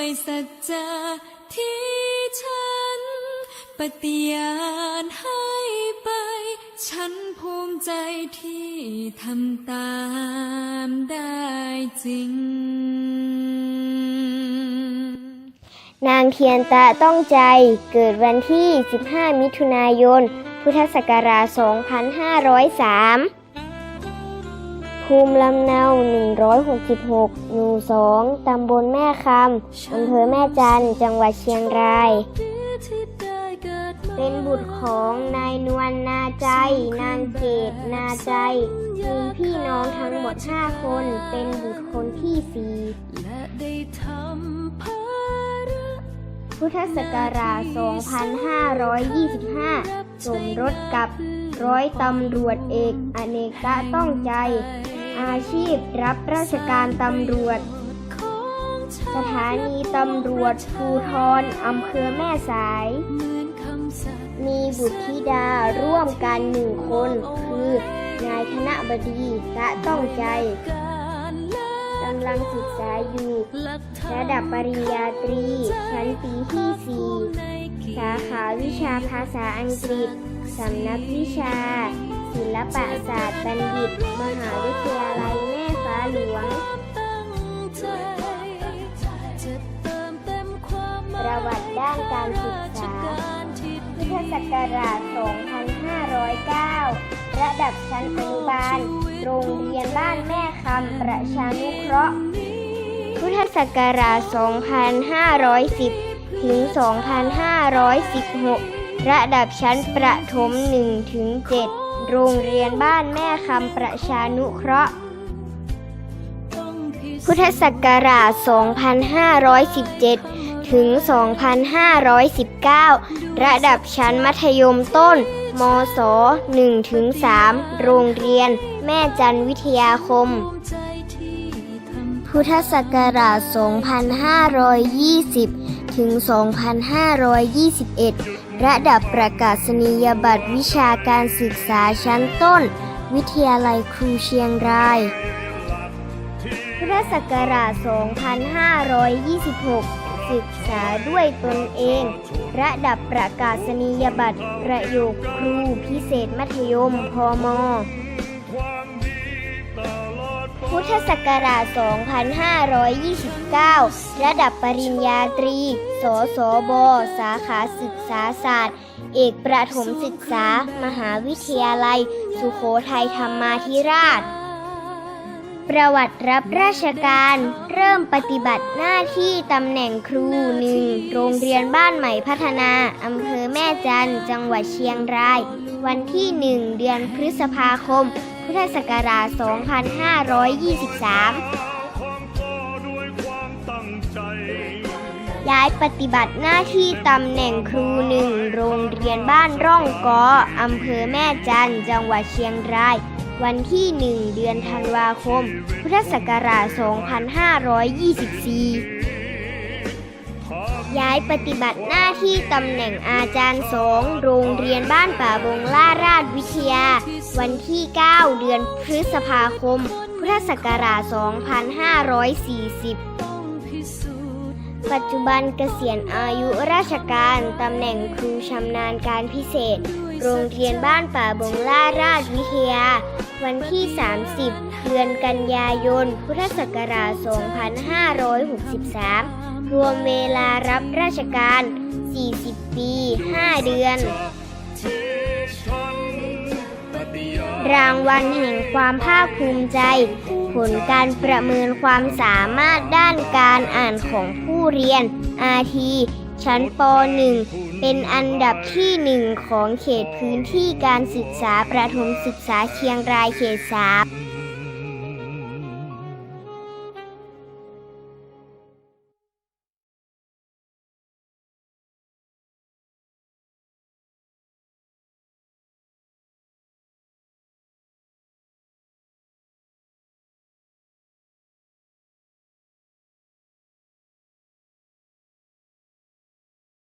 ด้วยสัจจะที่ฉัน ปฏิญาณให้ไป ฉันภูมิใจที่ทำตามได้จริง นางเทียนตะต้องใจเกิดวันที่ 15 มิถุนายน พุทธศักราช 2503 ภูมิลำเนา 166 หมู่ 2 ตำบลแม่คำ อำเภอแม่จัน จังหวัดเชียงราย เป็นบุตรของนายนวลนาใจ นางเกตนาใจ มีพี่น้องทั้งหมด 5 คน เป็นบุตรคนที่สี่พุทธศักราช 2525 สมรสกับร้อยตำรวจเอก อเนกะต้องใจ อาชีพรับราชการตำรวจ สถานีตำรวจภูทรอำเภอแม่สาย มีบุตรธิดาร่วมกันหนึ่งคน คือนายธนบดีตะต้องใจกำลังศึกษาอยู่ระดับปริญญาตรี ชั้นปีที่สี่สาขาวิชาภาษาอังกฤษ สำนักวิชา ศิลปศาสตร์บัณฑิต มหาวิทยาลัยแม่ฟ้าหลวง ประวัติด้านการศึกษา พุทธศักราช 2509 ระดับชั้นอนุบาล โรงเรียนบ้านแม่คำประชานุเคราะห์ พุทธศักราช 2510 ถึง 2516 ระดับชั้นประถม1ถึง7 โรงเรียนบ้านแม่คำประชานุเคราะห์ พุทธศักราช 2517 ถึง 2519 ระดับชั้นมัธยมต้น มศ1ถึง3โรงเรียนแม่จันวิทยาคม พุทธศักราช 2520 ถึง 2521 ระดับประกาศนียบัตรวิชาการศึกษาชั้นต้น วิทยาลัยครูเชียงราย พุทธศักราช 2526 ศึกษาด้วยตนเอง ระดับประกาศนียบัตรประโยคครูพิเศษมัธยมพม พุทธศักราช 2529 ระดับปริญญาตรี สสบ สาขาศึกษาศาสตร์ เอกประถมศึกษา มหาวิทยาลัย สุโขทัยธรรมาธิราช ประวัติรับราชการ เริ่มปฏิบัติหน้าที่ตำแหน่งครูหนึ่งโรงเรียนบ้านใหม่พัฒนา อำเภอแม่จัน จังหวัดเชียงราย วันที่ 1 เดือนพฤษภาคม พุทธศักราช 2523 ย้ายปฏิบัติหน้าที่ตำแหน่งครูหนึ่งโรงเรียนบ้านร่องกออำเภอแม่จันจังหวัดเชียงราย วันที่ 1 เดือนธันวาคม พุทธศักราช 2524 ย้ายปฏิบัติหน้าที่ตำแหน่งอาจารย์สองโรงเรียนบ้านป่าบงล่าราชวิทยา วันที่ 9 เดือนพฤษภาคม พุทธศักราช 2540ต้องพิสูจน์ปัจจุบันเกษียณอายุราชการตำแหน่งครูชำนาญการพิเศษ โรงเรียนบ้านป่าบงล่าราชวิทยา วันที่ 30 เดือนกันยายน พุทธศักราช 2563 รวมเวลารับราชการ 40 ปี 5 เดือน รางวัลแห่งความภาคภูมิใจ ผลการประเมินความสามารถด้านการอ่านของผู้เรียน อาทีชั้นป .1 เป็นอันดับที่หนึ่งของเขตพื้นที่การศึกษาประถมศึกษาเชียงรายเขต3